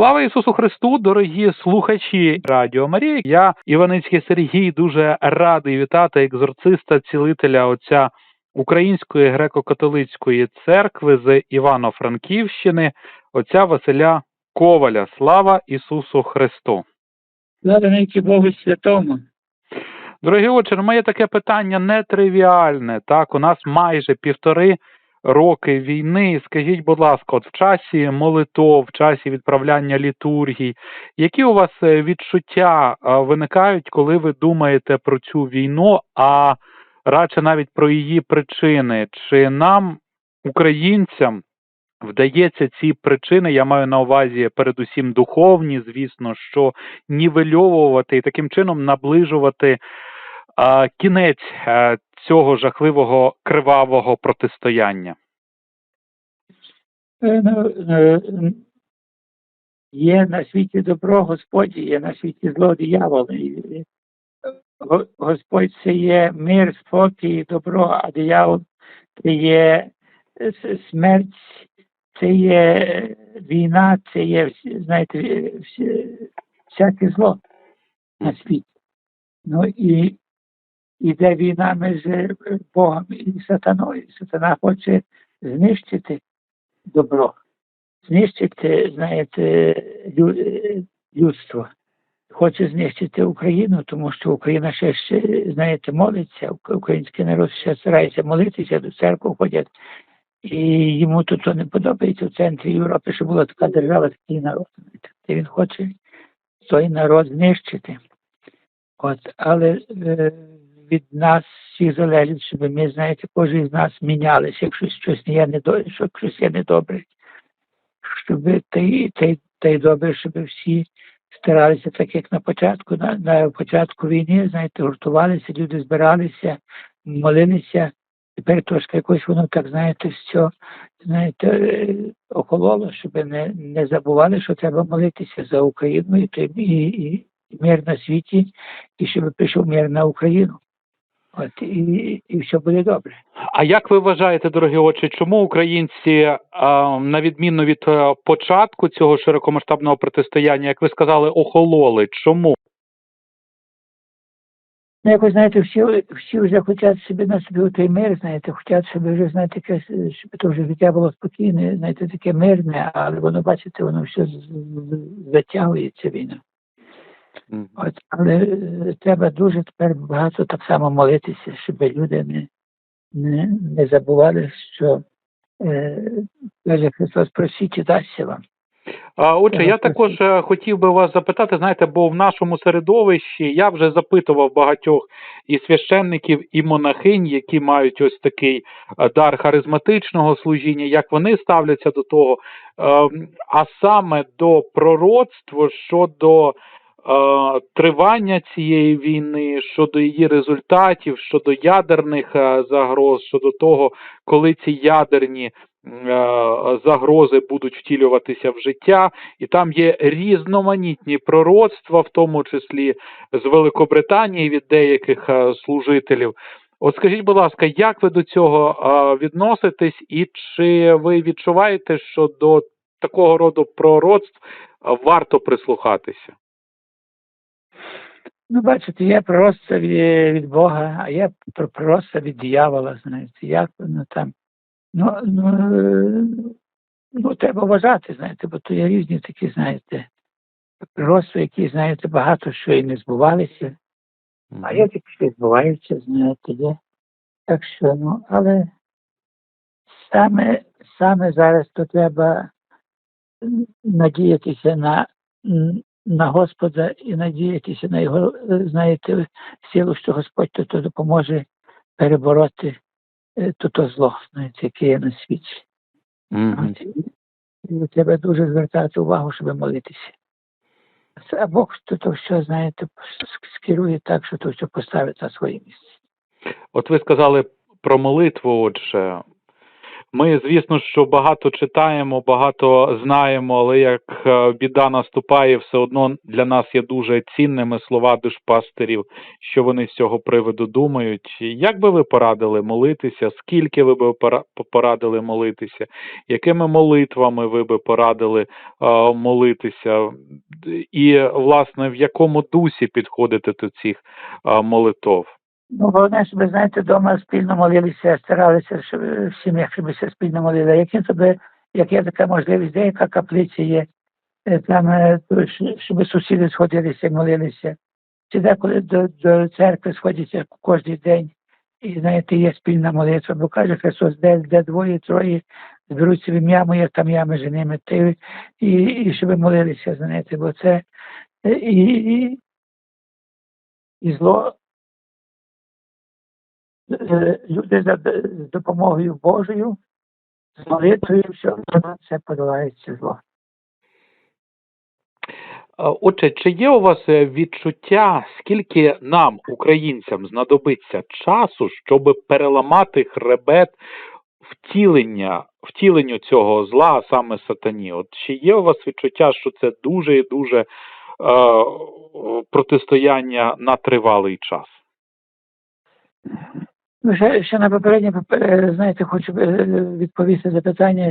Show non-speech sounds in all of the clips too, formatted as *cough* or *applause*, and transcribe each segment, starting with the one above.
Слава Ісусу Христу, дорогі слухачі Радіо Марії. Я Іваницький Сергій дуже радий вітати екзорциста, цілителя отця Української греко-католицької церкви з Івано-Франківщини, отця Василя Коваля. Слава Ісусу Христу! Славеники Богу Святому. Дорогі отче, ну, моє таке питання нетривіальне. Так, у нас майже півтори роки війни. Скажіть, будь ласка, от в часі молитов, в часі відправляння літургій, які у вас е, відчуття е, виникають, коли ви думаєте про цю війну, а радше навіть про її причини? Чи нам, українцям, вдається ці причини, я маю на увазі передусім духовні, звісно, що нівельовувати і таким чином наближувати кінець е, цього жахливого кривавого протистояння? Е, ну, е, Є на світі добро Господь, є на світі зло диявол. І, Го- Господь це є мир, спокій, добро, а диявол це є смерть, це є війна, це є, знаєте, всяке зло на світі. Ну і іде війна між е, Богом і сатаною. Сатана хоче знищити добро, знищити, знаєте, е, людство. Хоче знищити Україну, тому що Україна ще, знаєте, молиться, український народ ще старається молитися, до церкви ходять. І йому тут не подобається в центрі Європи, що була така держава, такий народ. І він хоче той народ знищити. От, але е, від нас всіх залежить, щоб ми, знаєте, кожен з нас мінялися, якщо щось є недобре, якщо щось є недобре, щоб та й, та й, та й добре, щоб всі старалися, так як на початку, на, на початку війни, знаєте, гуртувалися, люди збиралися, молилися. Тепер трошки якось воно так, знаєте, все, знаєте, охололо, щоб не, не забували, що треба молитися за Україну і, і, і мир на світі, і щоб прийшов мир на Україну. От і, і все буде добре. А як ви вважаєте, дорогі отче, чому українці, на відміну від е, початку цього широкомасштабного протистояння, як ви сказали, охололи? Чому? Ну, якось, знаєте, всі, всі вже хочуть собі на собі той мир, знаєте, хочуть, щоб вже, знаєте, таке, щоб то вже життя було спокійне, знаєте, таке мирне, але воно, бачите, воно все затягується війна. От, але е, треба дуже тепер багато так само молитися, щоб люди не, не, не забували, що е, каже Христос, просіть і дасться вам. А, Отже, я також е, хотів би вас запитати, знаєте, бо в нашому середовищі я вже запитував багатьох і священників, і монахинь, які мають ось такий е, дар харизматичного служіння, як вони ставляться до того, Ем, а саме до пророцтва щодо е, тривання цієї війни, щодо її результатів, щодо ядерних е, загроз, щодо того, коли ці ядерні е, загрози будуть втілюватися в життя, і там є різноманітні пророцтва, в тому числі з Великобританії від деяких е, служителів. От скажіть, будь ласка, як ви до цього е, відноситесь, і чи ви відчуваєте, що до такого роду пророцтв е, варто прислухатися? Ну, бачите, є пророцтво від, від Бога, а є про- пророцтво від диявола, знаєте, як воно там. Ну, ну, ну, треба вважати, знаєте, бо то є різні такі, знаєте, пророцтва, які, знаєте, багато що і не збувалися, а є такі, що збуваються, знаєте, є. Так що, ну, але саме, саме зараз то треба надіятися на, на Господа і надіятися на його, е, знаєте, силу, що Господь то, допоможе перебороти е, то, то зло, знаєте, яке є на світі. І- і треба дуже звертати увагу, щоб молитися. А Бог то, то все, знаєте, скерує так, що то все поставить на своє місце. От ви сказали про молитву, отже. Ми, звісно, що багато читаємо, багато знаємо, але як е, біда наступає, все одно для нас є дуже цінними слова душпастерів, що вони з цього приводу думають. Як би ви порадили молитися? Скільки ви би пора- порадили молитися? Якими молитвами ви би порадили е, молитися? І, власне, в якому дусі підходити до цих е, молитов? Ну, головне, щоб, знаєте, вдома спільно молилися, старалися, щоб в сім'ях, щоб все спільно молили. Як є тобі, як є така можливість, деяка каплиця є, е, там, е, щоб сусіди сходилися молилися. Чи деколи до, до церкви сходяться кожен день, і знаєте, є спільна молитва, бо каже Христос, де, де двоє, троє зберуться в ім'я моє, там я між ними. Ти, і, і щоб молилися, знаєте, бо це е, і, і, і зло люди за допомогою Божою, з молитвою, все одно це подолається зло. Е, Отже, чи є у вас е, відчуття, скільки нам, українцям, знадобиться часу, щоб переламати хребет втілення, втіленню цього зла, а саме сатані? От чи є у вас відчуття, що це дуже і дуже е, протистояння на тривалий час? Ну, Ще, ще на попереднє, е, знаєте, хочу е, відповісти за питання,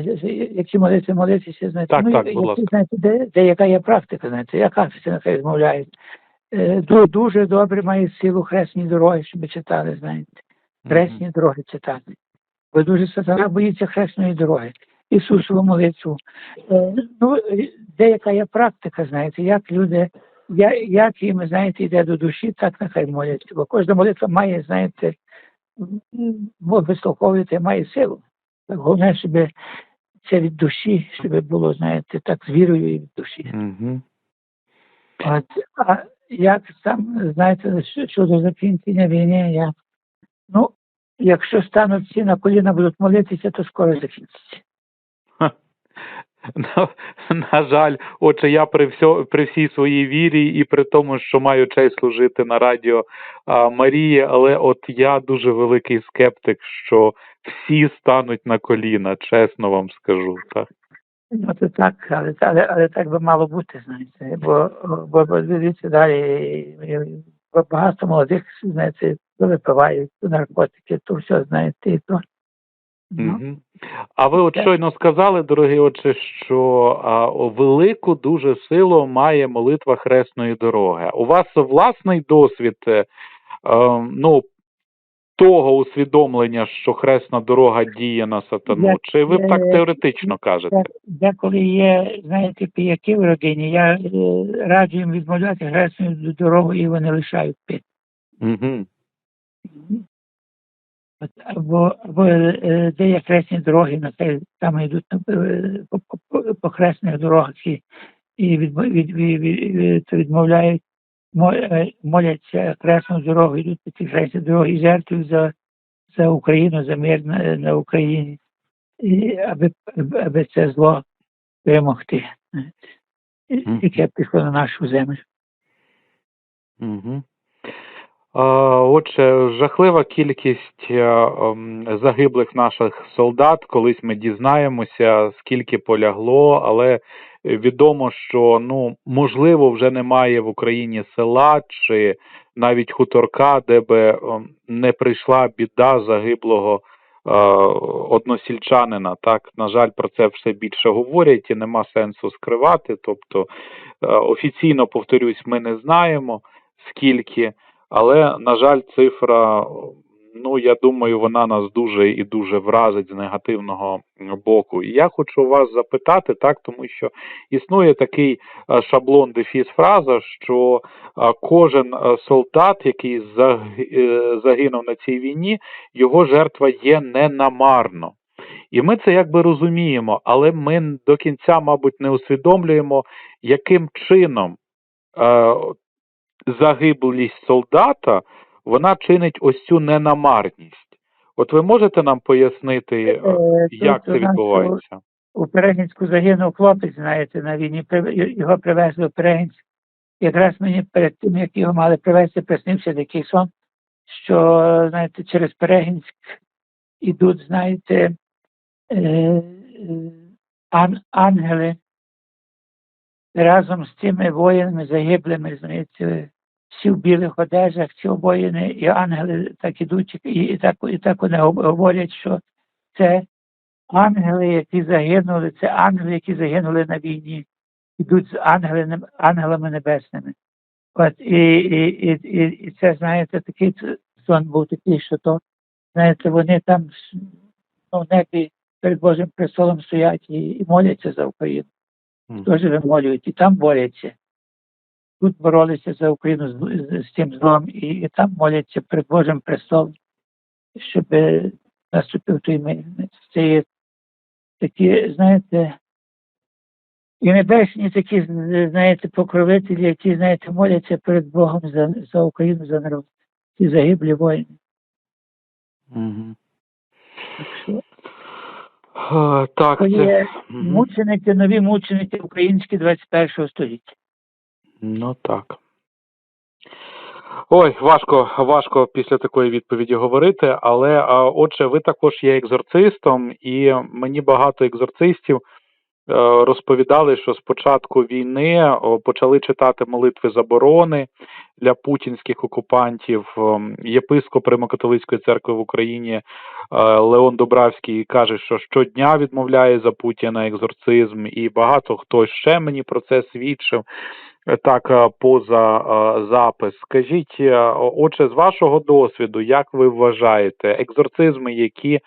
які молитви молитися, знаєте. Так, ну, так, які, ласка. знаєте, де, де яка є практика, знаєте, яка це нехай відмовляють. Е, Дуже добре має силу хресні дороги, щоб читали, знаєте. Хресні дороги читати. Бо дуже сатана боїться хресної дороги. Ісусову молитву. Ну, деяка є практика, знаєте, як люди, як їм, знаєте, йде до душі, так нехай моляться. Бо кожна молитва має, знаєте, вислуховуєте, має силу. Так головне, щоб це від душі, щоб було, знаєте, так з вірою і від душі. Угу. От, а як там, знаєте, щодо закінчення війни, я, ну, якщо стануть всі на коліна будуть молитися, то скоро закінчиться. *laughs* На, на жаль, отже, я при всьо, при всій своїй вірі і при тому, що маю честь служити на радіо а, Марії, але от я дуже великий скептик, що всі стануть на коліна, чесно вам скажу. Так. Ну, то так, але, але, але так би мало бути, знаєте, бо, бо, бо дивіться далі, багато молодих, знаєте, випивають, наркотики, то все, знаєте, і то. А ви от щойно сказали, дорогі отче, що а, велику дуже силу має молитва хресної дороги. У вас власний досвід е, е, ну, того усвідомлення, що хресна дорога діє на сатану? Як, Чи ви так е, теоретично кажете? Де- Деколи є, знаєте, пияки в родині, я е, раджу їм відмовляти хресною дорогу, і вони лишають пити. Угу. Або, або е, де є хресні дороги, на те, там йдуть е, по, по, по хресних дорогах і, і від, від, від, від, від- відмовляють, е, моляться хресну дорогу, йдуть по ці хресні дороги і жертвують за, за Україну, за мир на, на Україні, і аби, аби це зло перемогти, яке пішло на нашу землю. Угу. Отже, жахлива кількість е, ем, загиблих наших солдат. Колись ми дізнаємося, скільки полягло, але відомо, що ну можливо вже немає в Україні села чи навіть хуторка, де би ем, не прийшла біда загиблого е, односільчанина. Так, на жаль, про це все більше говорять і нема сенсу скривати. Тобто е, офіційно повторюсь, ми не знаємо скільки, але на жаль, цифра, ну я думаю, вона нас дуже і дуже вразить з негативного боку. І я хочу вас запитати, так, тому що існує такий е, шаблон дефіс фраза, що е, кожен е, солдат, який загинув на цій війні, його жертва є ненамарно. І ми це якби розуміємо, але ми до кінця, мабуть, не усвідомлюємо, яким чином загиблість солдата вона чинить ось цю ненамарність. От ви можете нам пояснити, е, Е, як це відбувається? У Перегінську загинув хлопець, знаєте, на війні. Його привезли в Перегінськ. Якраз мені перед тим, як його мали привезти, приснився такий сон, що, знаєте, через Перегінськ ідуть, знаєте, е, ан, ангели разом з цими воїнами загиблими, знаєте, всі в білих одежах, ці воїни і ангели так ідуть, і, і, так, і так вони говорять, що це ангели, які загинули, це ангели, які загинули на війні, ідуть з ангелами, ангелами небесними. От, і, і, і, і, це, знаєте, такий сон був такий, що то, знаєте, вони там ну, в небі перед Божим престолом стоять і, і моляться за Україну. Теж вимолюють, і там борються. Тут боролися за Україну з, з, з цим злом, і, і там моляться перед Божим престолом, щоб е, наступив той мир. Це є такі, знаєте, і небесні такі, знаєте, покровителі, які, знаєте, моляться перед Богом за, за Україну, за народ. Ці загиблі воїни. Мгм. Так що Так, це... мученики, нові мученики українські 21 століття. Ну так. Ой, важко, важко після такої відповіді говорити, але отже, ви також є екзорцистом, і мені багато екзорцистів розповідали, що з початку війни почали читати молитви заборони для путінських окупантів. Ем, Єпископ Римокатолицької церкви в Україні е, Леон Добравський каже, що щодня відмовляє за Путіна екзорцизм, і багато хто ще мені про це свідчив. Е, Так, е, поза е, запис. Скажіть, е, отже, з вашого досвіду, як ви вважаєте, екзорцизми, які е,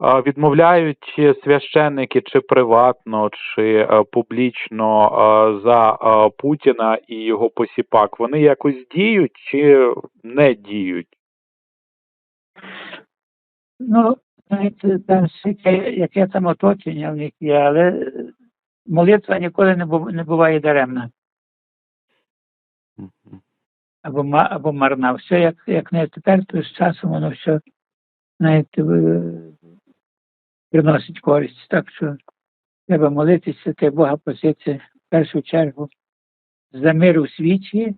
відмовляють священники чи приватно, чи е, публічно е, за е, Путіна і його посіпак, вони якось діють чи не діють? Ну, знаєте, там скільки, яке там оточення в них є, але молитва ніколи не, буває даремна або, або марна. Все як, як не тепер, то з часом воно все, знаєте, ви- приносить користь. Так що треба молитися, та Бога просити в першу чергу за мир у світі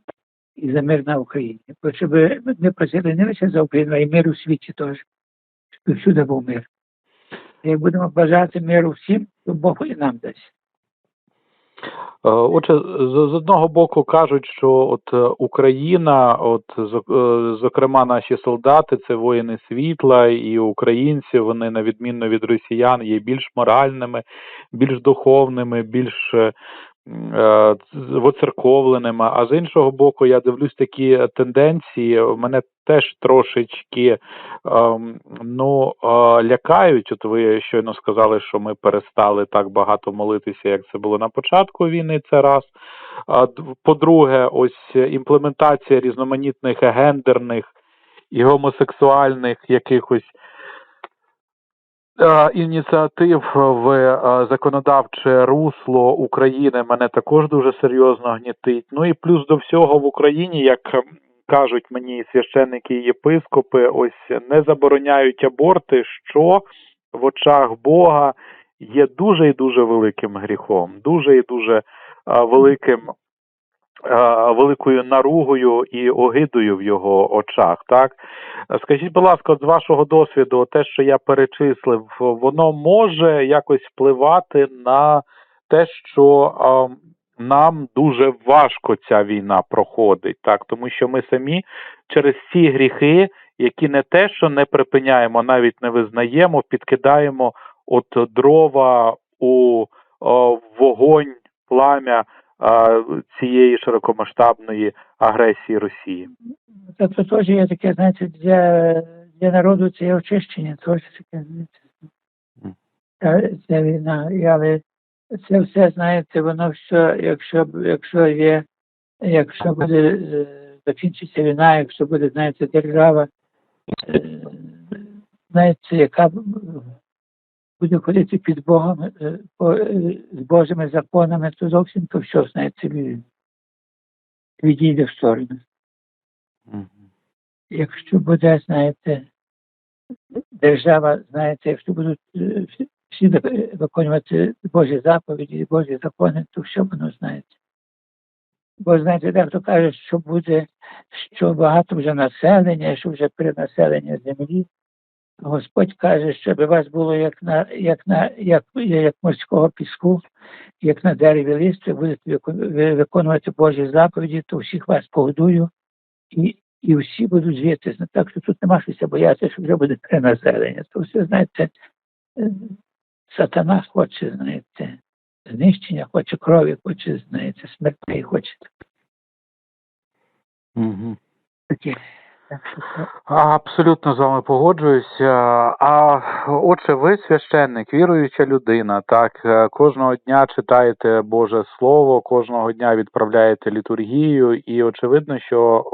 і за мир на Україні. Бо щоб ми просили не лише за Україну, а й мир у світі теж, щоб всюди був мир. Як будемо бажати миру всім, то Бог і нам дасть. Е, Отже, з одного боку кажуть, що от е, Україна, от е, зокрема наші солдати, це воїни світла, і українці, вони на відміну від росіян, є більш моральними, більш духовними, більш воцерковленими. А з іншого боку, я дивлюсь такі тенденції. Мене теж трошечки ем, ну е, лякають. От ви щойно сказали, що ми перестали так багато молитися, як це було на початку війни. Це раз. По-друге, ось імплементація різноманітних гендерних і гомосексуальних якихось е, ініціатив в е, законодавче русло України мене також дуже серйозно гнітить. Ну і плюс до всього в Україні, як кажуть мені священники і єпископи, ось не забороняють аборти, що в очах Бога є дуже і дуже великим гріхом, дуже і дуже е, великим. Е, Великою наругою і огидою в його очах, так? Скажіть, будь ласка, з вашого досвіду, те, що я перечислив, воно може якось впливати на те, що нам дуже важко ця війна проходить, так? Тому що ми самі через ці гріхи, які не те, що не припиняємо, навіть не визнаємо, підкидаємо от дрова у о, вогонь, плам'я цієї широкомасштабної агресії Росії. Це, це теж є таке, знаєте, для, для народу це є очищення, теж таке, знаєте. Це, це війна. Але це все, знаєте, воно все, якщо, якщо є, якщо буде е, закінчиться війна, якщо буде, знаєте, держава, е, знаєте, яка буде ходити під Богом, е, е, з Божими законами, то зовсім то все, знаєте, від- відійде в сторону. Мгм. якщо буде, знаєте, держава, знаєте, якщо будуть е, всі- виконувати Божі заповіді, Божі закони, то все воно знаєте. Бо знаєте, дехто каже, що буде, що багато вже населення, що вже перенаселення землі, Господь каже, щоб у вас було як на як на як, як морського піску, як на дереві лист, ви будете виконувати Божі заповіді, то всіх вас погодую, і, і всі будуть жити. Так що тут нема щось боятися, що вже буде перенаселення. То все, знаєте, е, сатана хоче, знаєте, знищення, хоче крові, хоче, знаєте, смертей хоче. Угу. Що це- Абсолютно з вами погоджуюся. А отже, ви священник, віруюча людина, так е, кожного дня читаєте Боже Слово, кожного дня відправляєте літургію, і очевидно, що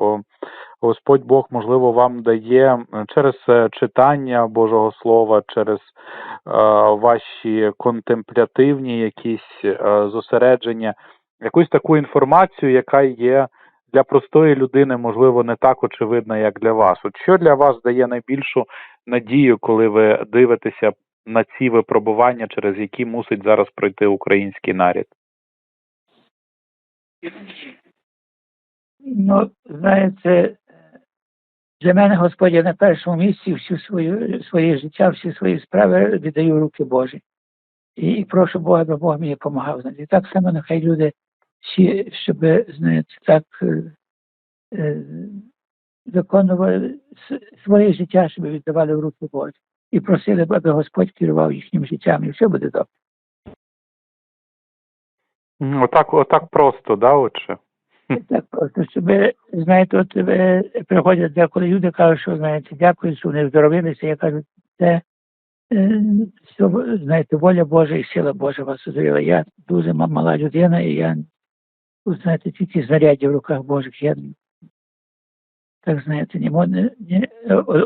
Господь Бог, можливо, вам дає через е, читання Божого Слова, через е, ваші контемплятивні якісь е, зосередження, якусь таку інформацію, яка є для простої людини, можливо, не так очевидна, як для вас. От що для вас дає найбільшу надію, коли ви дивитеся на ці випробування, через які мусить зараз пройти український нарід? Ну, знаєте, для мене Господь є на першому місці всю свою своє життя, всі свої справи віддаю руки Божі. І, і прошу Бога, аби Бог мені допомагав. І так само нехай люди щоб знаєте, так е, е, виконували своє життя, щоб віддавали в руки Божі. І просили аби Господь керував їхнім життям, і все буде добре. Отак, отак просто, да, отче? Так просто, щоб, знаєте, от е, приходять деколи люди кажуть, що знаєте, дякую, що вони здоровилися. Я кажу, це е, все, знаєте, воля Божа і сила Божа вас озріла. Я дуже ма- мала людина, і я знаєте, тільки знаряддя в руках Божих. Я так знаєте, не, мо- не,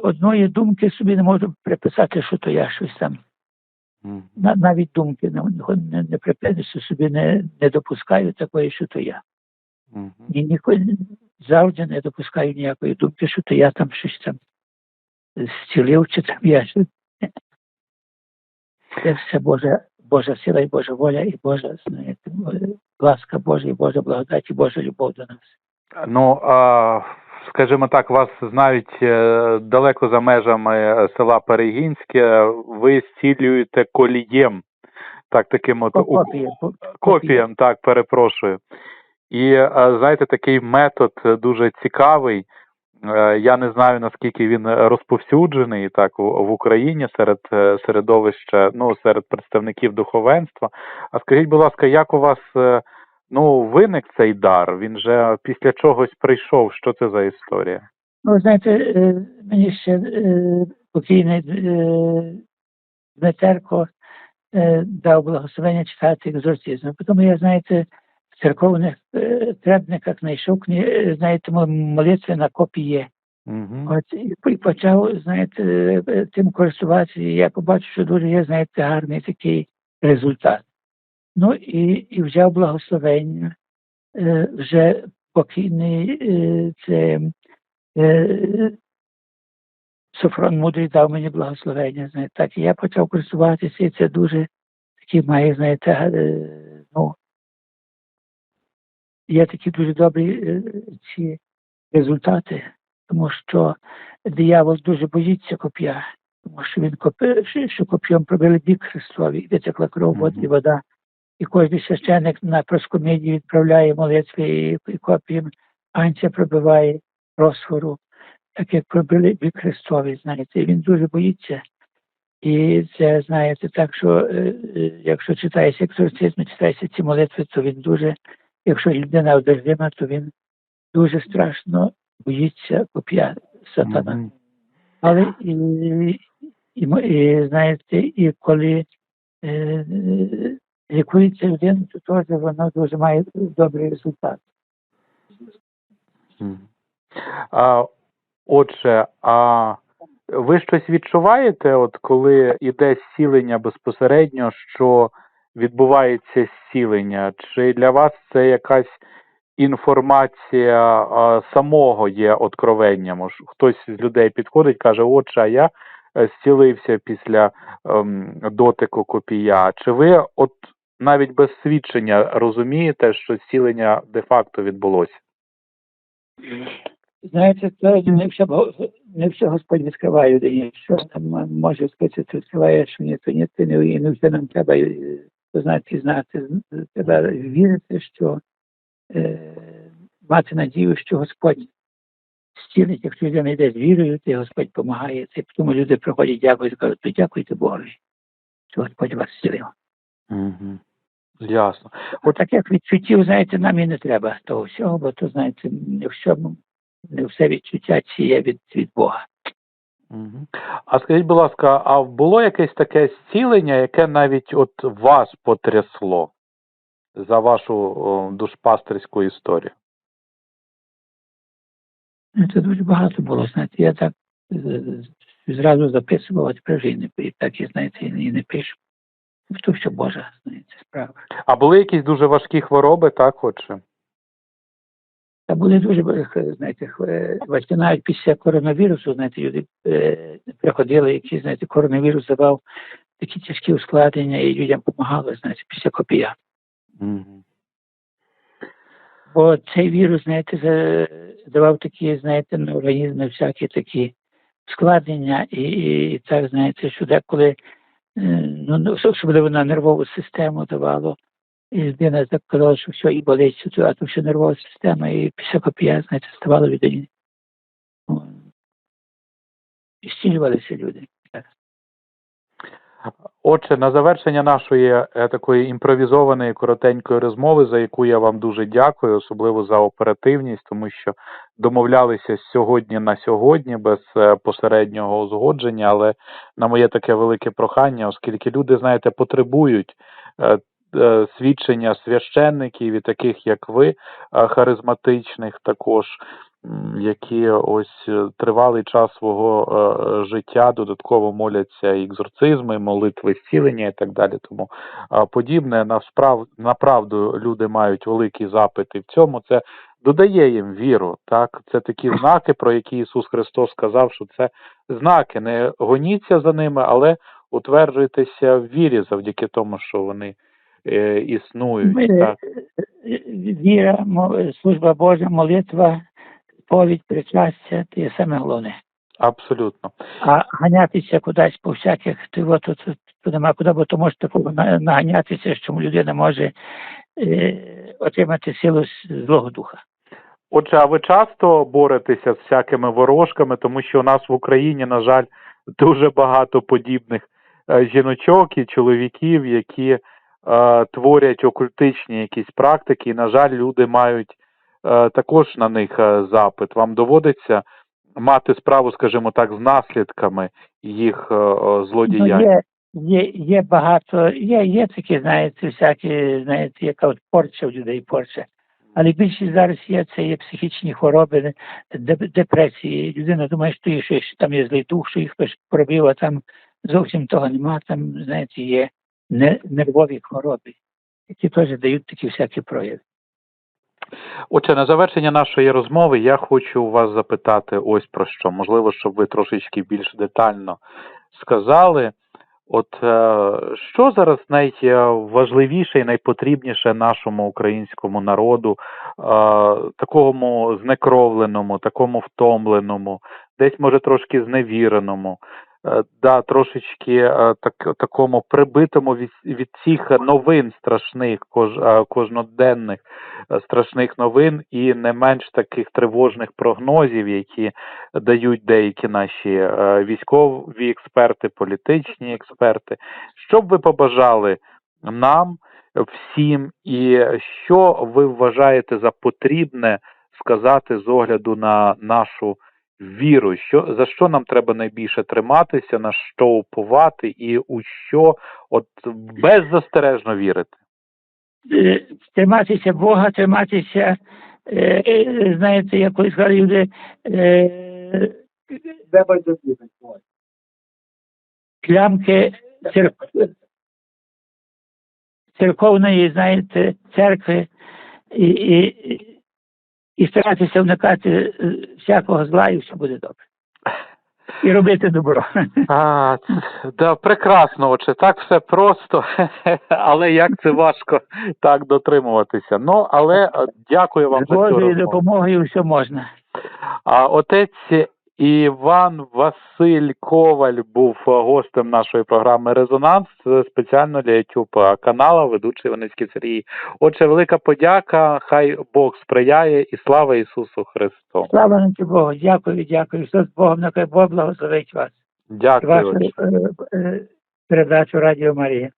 одної думки собі не можу приписати, що то я щось там. На- Навіть думки не, не, не приписую собі, не, не допускаю такої, що то я. Мгм. Ні, ніколи завжди не допускаю ніякої думки, що то я там щось там зцілив, чи там я щось. *laughs* Це все Божа, Божа сила і Божа воля, і Божа, знаєте, ласка Божа, і Божа благодать, і Божа любов до нас. Ну, а, скажімо так, вас знають е, далеко за межами е, села Перегінське, ви зцілюєте колієм, так таким от по- копіям, так, перепрошую. І знаєте, такий метод дуже цікавий. Е, Я не знаю наскільки він розповсюджений так в Україні серед е, середовища, ну серед представників духовенства. А скажіть, будь ласка, як у вас е, ну виник цей дар? Він же після чогось прийшов. Що це за історія? Ну, знаєте, мені ще покійний Дмитерко дав благословення читати екзорцизм. Потім я, знаєте, церковних е, требниках знайшов кні, знаєте, мо- молитви на копії. Угу. От і почав, знаєте, е, тим користуватися. І я побачив, що дуже є, знаєте, гарний такий результат. Ну і, і взяв благословення. Е, Вже покійний е, це е, Софрон Мудрий дав мені благословення, знаєте, так, і я почав користуватися, і це дуже такі має, знаєте, ну, є такі дуже добрі е, ці результати, тому що диявол дуже боїться коп'я, тому що він копи, що- коп'єм пробили бік Христові, і витекла кров, вода і вода. І кожен священник на проскомідії відправляє молитви і, і анця пробиває розфору, так як пробили бік Христові, знаєте, і він дуже боїться. І це, знаєте, так що е, е, якщо читаєш екзорцизм, читаєш ці молитви, то він дуже, якщо людина одержима, то він дуже страшно боїться коп'я сатана. Але і, і, і знаєте, і коли е, лікується людина, то теж воно дуже має добрий результат. А, отже, а ви щось відчуваєте, от коли йде зцілення безпосередньо, що відбувається зцілення? Чи для вас це якась інформація самого є откровенням? Ож Хтось з людей підходить, каже, отче, а я е, зцілився після ем, дотику копія. Чи ви от навіть без свідчення розумієте, що зцілення де-факто відбулося? Знаєте, це не все, не все Господь відкриває людині. Що там може сказати, що ні, то ні, ти не, не все нам треба е, знати, знати. Треба вірити, що е, мати надію, що Господь стілить, якщо людина йде з вірою, то Господь допомагає. Це тому люди приходять, дякують, кажуть, то дякуйте Богу, що Господь вас зцілив. Угу. Ясно. От таких відчуттів, знаєте, нам і не треба того всього, бо то, знаєте, не всьому, не все відчуття ці є від, від Бога. А скажіть, будь ласка, а було якесь таке зцілення, яке навіть от вас потрясло за вашу душпастерську історію? Ну, Це дуже багато було, знаєте, я так е, зразу записував, а тепер вже і не так, і знаєте, і не, пишу. То все Божа, знаєте, справа. А були якісь дуже важкі хвороби, так, отже? Та були дуже, е, знаєте, бачите, навіть після коронавірусу, знаєте, люди е, приходили, які, знаєте, коронавірус давав такі тяжкі ускладнення, і людям допомагали, знаєте, після копія. Угу. Бо цей вірус, знаєте, давав такі, знаєте, на організм всякі такі складнення, і, і, і так, знаєте, що деколи, е, ну, ну, особливо на нервову систему давало. І людина так казала, що все і болить, що то все нервова система, і після копія, знаєте, ставало людині. І зцілювалися люди. Отже, на завершення нашої е, такої імпровізованої коротенької розмови, за яку я вам дуже дякую, особливо за оперативність, тому що домовлялися сьогодні на сьогодні без е, посереднього узгодження, але на моє таке велике прохання, оскільки люди, знаєте, потребують е, свідчення священників і таких, як ви, е, харизматичних також, які ось е, тривалий час свого е, життя додатково моляться і екзорцизми, молитви зцілення і так далі. Тому е, подібне насправ, направду люди мають великі запити в цьому. Це додає їм віру. Так, це такі знаки, про які Ісус Христос сказав, що це знаки. Не гоніться за ними, але утверджуйтеся в вірі завдяки тому, що вони е, існують. Ми- Так. Віра, мо- служба Божа, молитва, сповідь, причастя це є саме головне. Абсолютно. А ганятися кудись по всяких, то, то, то, то нема куди, бо то може такого наганятися, що людина може е, отримати силу злого духа. Отже, а ви часто боретеся з всякими ворожками, тому що у нас в Україні, на жаль, дуже багато подібних е, жіночок і чоловіків, які е, творять окультичні якісь практики, і, на жаль, люди мають е, також на них е, запит. Вам доводиться мати справу, скажімо так, з наслідками їх е, е, Ну, злодіянь. є, є, є багато, є, є такі, знаєте, всякі, знаєте, яка от порча в людей порча. Але більшість зараз є це є психічні хвороби, де- депресії. Людина думає, що, є, що там є злий дух, що їх пробив, а там зовсім того нема. Там, знаєте, є нервові хвороби, які теж дають такі всякі прояви. Отже, на завершення нашої розмови я хочу вас запитати ось про що. Можливо, щоб ви трошечки більш детально сказали. От е, що зараз найважливіше і найпотрібніше нашому українському народу, е, такому знекровленому, такому втомленому, десь може трошки зневіреному, да, трошечки е, так, такому прибитому від, від цих новин страшних, кож, е, кожноденних е, страшних новин і не менш таких тривожних прогнозів, які дають деякі наші е, військові експерти, політичні експерти. Що б ви побажали нам всім, і що ви вважаєте за потрібне сказати з огляду на нашу віру? Що за що нам треба найбільше триматися, на що уповати, і у що от беззастережно вірити? Е, Триматися Бога, триматися, е, е, знаєте, як колись сказали люди, е, клямки церк- церковної, знаєте, церкви і, і, і старатися уникати е, всякого зла, і все буде добре. І робити добро. А, да, прекрасно, отже, так все просто, *laughs* але як це важко так дотримуватися. Ну, але е, дякую вам З за цю допомогою все можна. А отець Іван Василь Коваль був е, гостем нашої програми Резонанс е, спеціально для YouTube каналу ведучий Іваницький Сергій. Отже, велика подяка. Хай Бог сприяє і слава Ісусу Христу. Слава на Богу, дякую, дякую. Все з Богом, нехай Бог благословить вас. Дякую. Вашу е, е, передачу Радіо Марія.